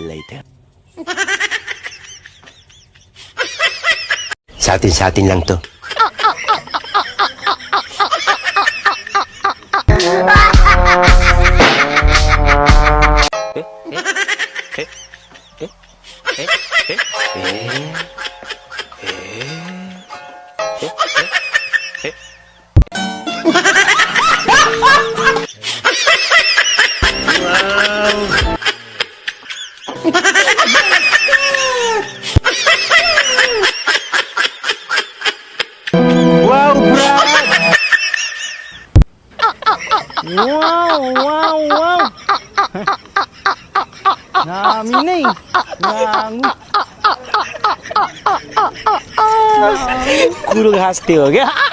later. Sa atin, sa atin lang to. wow, bro! wow, wow, wow! Nami na eh! Nami! Kurang hasti, okay?